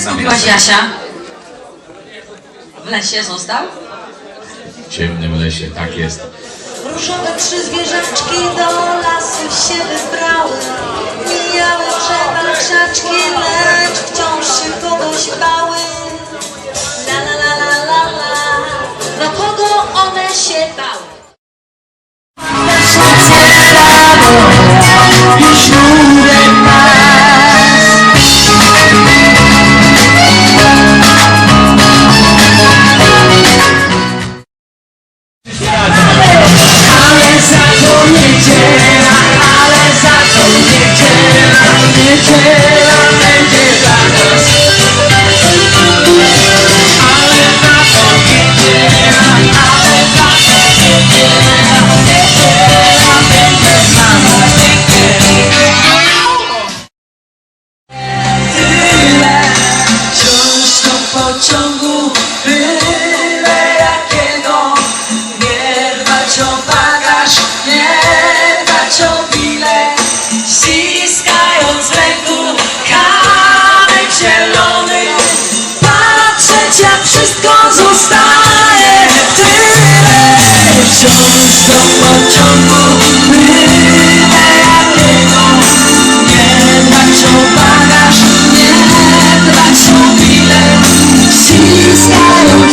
zgubiłaś Jasia? W lesie został? W ciemnym lesie, tak jest. Różowe trzy zwierzaczki do lasu się wybrały Mijały drzewa, krzaczki, lecz wciąż się kogoś bały niedziela, będzie dla nas. Ale za to niedziela, ale za to niedziela, niedziela będzie dla nas. Tyle wciąż pociągu, byle jakiego. Nie dbać o bagaż, nie dbać o wszystko zostaje. Tyle Wciąż do pociągu, byle jakiego? Nie dbać o bagaż, nie dbać o bilet Ściskając